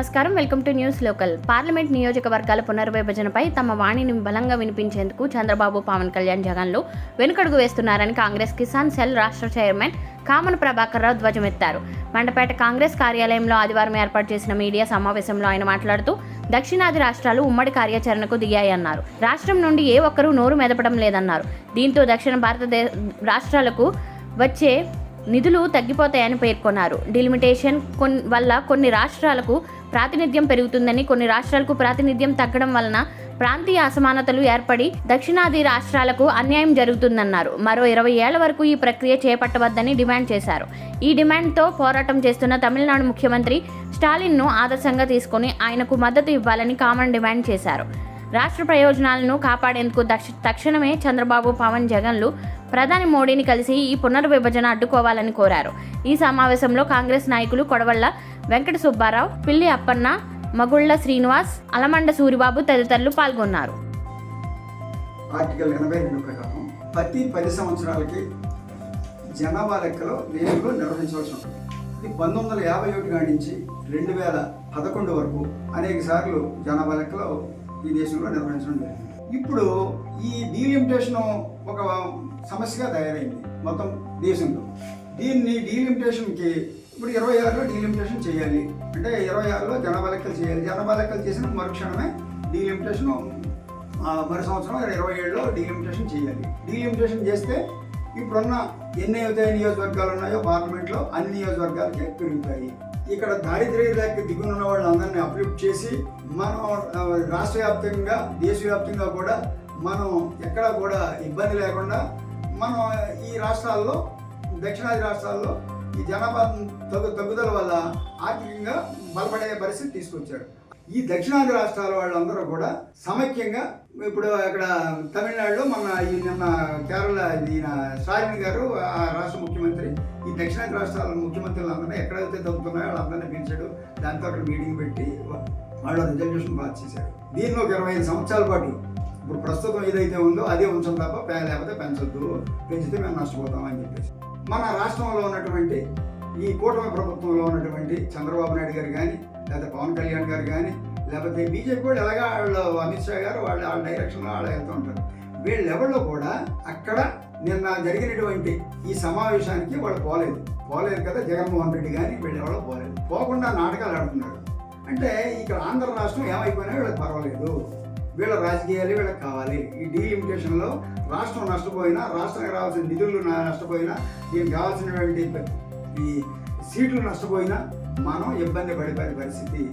నమస్కారం. Welcome to news local. Parliament నియోజకవర్గాల పునర్విభజనపై తమ వాణిని బలంగా వినిపించేందుకు చంద్రబాబు పవన్ కళ్యాణ్ జగన్లు వెనుకడుగు వేస్తున్నారని కాంగ్రెస్ కిసాన్ సెల్ రాష్ట్ర చైర్మన్ కామన్ ప్రభాకర్ రావు ధ్వజమెత్తారు. మండపేట కాంగ్రెస్ కార్యాలయంలో ఆదివారం ఏర్పాటు చేసిన మీడియా సమావేశంలో ఆయన మాట్లాడుతూ దక్షిణాది రాష్ట్రాలు ఉమ్మడి కార్యాచరణకు దిగాయన్నారు. రాష్ట్రం నుండి ఏ ఒక్కరూ నోరు మెదపడం లేదన్నారు. దీంతో దక్షిణ భారతదేశ రాష్ట్రాలకు వచ్చే నిధులు తగ్గిపోతాయని పేర్కొన్నారు. డిలిమిటేషన్ కొన్ వల్ల కొన్ని రాష్ట్రాలకు ప్రాతినిధ్యం పెరుగుతుందని కొన్ని రాష్ట్రాలకు ప్రాతినిధ్యం తగ్గడం వలన ప్రాంతీయ అసమానతలు ఏర్పడి దక్షిణాది రాష్ట్రాలకు అన్యాయం జరుగుతుందన్నారు. మరో ఇరవై ఏళ్ళ వరకు ఈ ప్రక్రియ చేపట్టవద్దని డిమాండ్ చేశారు. ఈ డిమాండ్తో పోరాటం చేస్తున్న తమిళనాడు ముఖ్యమంత్రి స్టాలిన్ను ఆదర్శంగా తీసుకొని ఆయనకు మద్దతు ఇవ్వాలని కామన్ డిమాండ్ చేశారు. రాష్ట్ర ప్రయోజనాలను కాపాడేందుకు దక్ష తక్షణమే చంద్రబాబు పవన్ జగన్లు ప్రధాని మోడీని కలిసి ఈ పునర్విభజన అడ్డుకోవాలని కోరారు. ఈ సమావేశంలో కాంగ్రెస్ నాయకులు కొడవళ్ళ వెంకట సుబ్బారావు పిల్లి అప్పన్న మగుళ్ళ శ్రీనివాస్ అలమండ సూరిబాబు తదితరులు పాల్గొన్నారు. ఆర్టికల్ ఎనభై రెండు ప్రకారం ప్రతి పది సంవత్సరాలకి జనాభా లెక్కలో దేశంలో నిర్వహించవలసి ఉంటుంది. ఇది పంతొమ్మిది వందల యాభై ఒకటి నాటి నుంచి రెండు వేల పదకొండు వరకు అనేక సార్లు జనాభా లెక్కలో ఈ దేశంలో నిర్వహించడం జరిగింది. ఇప్పుడు ఈ డీలిమిటేషన్ ఒక సమస్యగా తయారైంది మొత్తం దేశంలో. దీన్ని డీలిమిటేషన్కి ఇప్పుడు ఇరవై ఆరులో డీలిమిటేషన్ చేయాలి. అంటే ఇరవై ఆరులో జనాభా లెక్కలు చేయాలి. జనాభా లెక్కలు చేసిన మరుక్షణమే డీలిమిటేషన్ ఆ, మరి సంవత్సరం ఇరవై ఏడులో డీలిమిటేషన్ చేయాలి. డీలిమిటేషన్ చేస్తే ఇప్పుడున్న ఎన్ని అయితే నియోజకవర్గాలు ఉన్నాయో పార్లమెంట్లో అన్ని నియోజకవర్గాలకి పెరుగుతాయి. ఇక్కడ దారిద్ర్య రేఖ దిగున ఉన్న వాళ్ళందరినీ అప్లిఫ్ట్ చేసి మనం రాష్ట్ర వ్యాప్తంగా దేశవ్యాప్తంగా కూడా మనం ఎక్కడా కూడా ఇబ్బంది లేకుండా మనం ఈ రాష్ట్రాల్లో దక్షిణాది రాష్ట్రాల్లో ఈ జనాభా తగ్గు తగ్గుదల వల్ల ఆర్థికంగా బలపడే పరిస్థితి తీసుకొచ్చారు. ఈ దక్షిణాది రాష్ట్రాల వాళ్ళందరూ కూడా సమైక్యంగా ఇప్పుడు అక్కడ తమిళనాడులో మన ఈ నిన్న కేరళ ఈయన స్టాలిన్ గారు ఆ రాష్ట్ర ముఖ్యమంత్రి ఈ దక్షిణాది రాష్ట్రాల ముఖ్యమంత్రులందరినీ ఎక్కడైతే తగ్గుతున్నాయో వాళ్ళందరినీ పిలిచాడు. దాంతో అక్కడ మీటింగ్ పెట్టి వాళ్ళు రిజల్యూషన్ పాస్ చేశారు. దీన్ని ఒక ఇరవై ఐదు సంవత్సరాల పాటు ఇప్పుడు ప్రస్తుతం ఏదైతే ఉందో అదే ఉంచం తప్ప లేకపోతే పెంచొద్దు. పెంచితే మేము నష్టపోతాం అని చెప్పేసి. మన రాష్ట్రంలో ఉన్నటువంటి ఈ కూటమి ప్రభుత్వంలో ఉన్నటువంటి చంద్రబాబు నాయుడు గారు కానీ లేదా పవన్ కళ్యాణ్ గారు కానీ లేకపోతే బీజేపీ కూడా ఎలాగా వాళ్ళు అమిత్ షా గారు వాళ్ళ వాళ్ళ డైరెక్షన్లో వాళ్ళు వెళ్తూ ఉంటారు. వీళ్ళెవరిలో కూడా అక్కడ నిన్న జరిగినటువంటి ఈ సమావేశానికి వాళ్ళు పోలేదు. పోలేదు కదా జగన్మోహన్ రెడ్డి కానీ వీళ్ళు ఎవరో పోలేదు. పోకుండా నాటకాలు ఆడుతున్నారు. అంటే ఇక్కడ ఆంధ్ర రాష్ట్రం ఏమైపోయినా వీళ్ళకి పర్వాలేదు. వీళ్ళ రాజకీయాలు వీళ్ళకి కావాలి. ఈ డీలిమిటేషన్లో రాష్ట్రం నష్టపోయినా రాష్ట్రానికి రావాల్సిన నిధులు నా- నష్టపోయినా దీనికి కావాల్సినటువంటి ఈ సీట్లు నష్టపోయినా మనం ఇబ్బంది పడే పరిస్థితి.